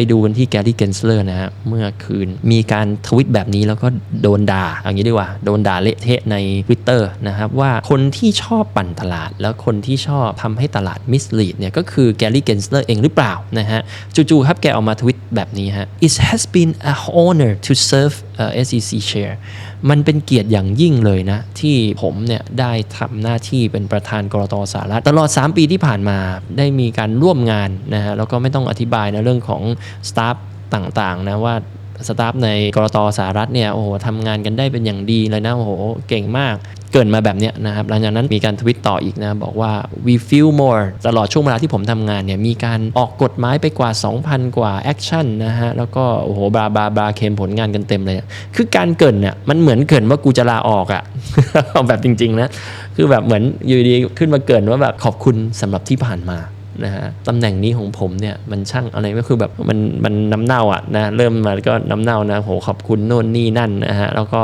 ไปดูกันที่แกรี่เกนสเลอร์นะฮะเมื่อคืนมีการทวิตแบบนี้แล้วก็โดนด่าอย่างนี้ดีกว่า โดนด่าเละเทะใน Twitter นะครับว่าคนที่ชอบปั่นตลาด แล้วคนที่ชอบทำให้ตลาดมิสลีดเนี่ยก็คือแกรี่เกนสเลอร์เองหรือเปล่านะฮะจู่ๆครับแกออกมาทวิตแบบนี้ฮะ It has been a honor to serve uh, SEC chair มันเป็นเกียรติอย่างยิ่งเลยนะ ที่ผมเนี่ยได้ทำหน้าที่เป็นประธานกรตสหรัฐตลอด 3 ปีที่ผ่านมาได้มีการร่วมงานนะฮะแล้วก็ไม่ต้องอธิบายนะเรื่องของสตาฟต่างๆนะว่าสตาฟในกรตสหรัฐเนี่ยโอ้โหทำงานกันได้เป็นอย่างดีเลยนะโอ้โหเก่งมาก เกินมาแบบเนี้ยนะครับหลังจากนั้นมีการทวิตต่ออีกนะบอกว่า we feel more ตลอดช่วงเวลาที่ผมทำงานเนี่ยมีการออกกฎหมายไปกว่า 2,000 กว่าแอคชั่นนะฮะแล้วก็โอ้โหบาบาบาเคมผลงานกันเต็มเลย คือการเกินเนี่ยมันเหมือนเกินว่ากูจะลาออกอะแบบจริงๆนะคือแบบเหมือนอยู่ดีขึ้นมาเกินว่าแบบขอบคุณสำหรับที่ผ่านมา นะฮะตำแหน่งนี้ของผมเนี่ยมันช่างอะไรก็คือแบบมันมันน้ำเน่าอะนะเริ่มมาก็น้ำเน่านะโหขอบคุณโน่นนี่นั่นนะฮะแล้วก็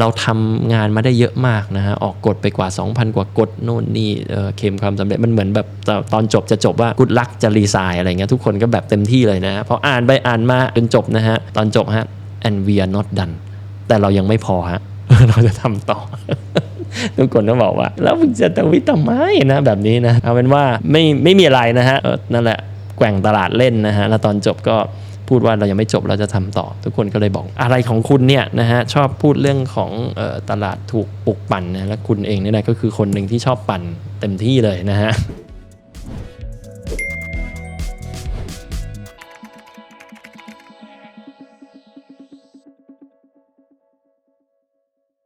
เราทำงานมาได้เยอะมากนะฮะออกกฎไปกว่า 2,000 กว่ากฎโน่นนี่เออเคลมความสำเร็จมันเหมือนแบบตอนตอนจบจะจบว่ากุดลักจะรีไซน์อะไรเงี้ยทุกคนก็แบบเต็มที่เลยนะฮะพออ่านไปอ่านมาจนจบนะฮะตอนจบฮะ and we are not done แต่เรายังไม่พอฮะเราจะทำต่อ ทุกคนก็บอกว่า แล้วมึงจะทวิตทำไมนะแบบนี้นะเอาเป็นว่าไม่ไม่มีอะไรนะฮะออนั่นแหละแกว่งตลาดเล่นนะฮะแล้วตอนจบก็พูดว่าเรายังไม่จบเราจะทำต่อ ทุกคนก็เลยบอกอะไรของคุณเนี่ยนะฮะชอบพูดเรื่องของออตลาดถูกปลุกปั่นนะและคุณเองนี่แหละก็คือคนหนึ่งที่ชอบปั่นเต็มที่เลยนะฮะ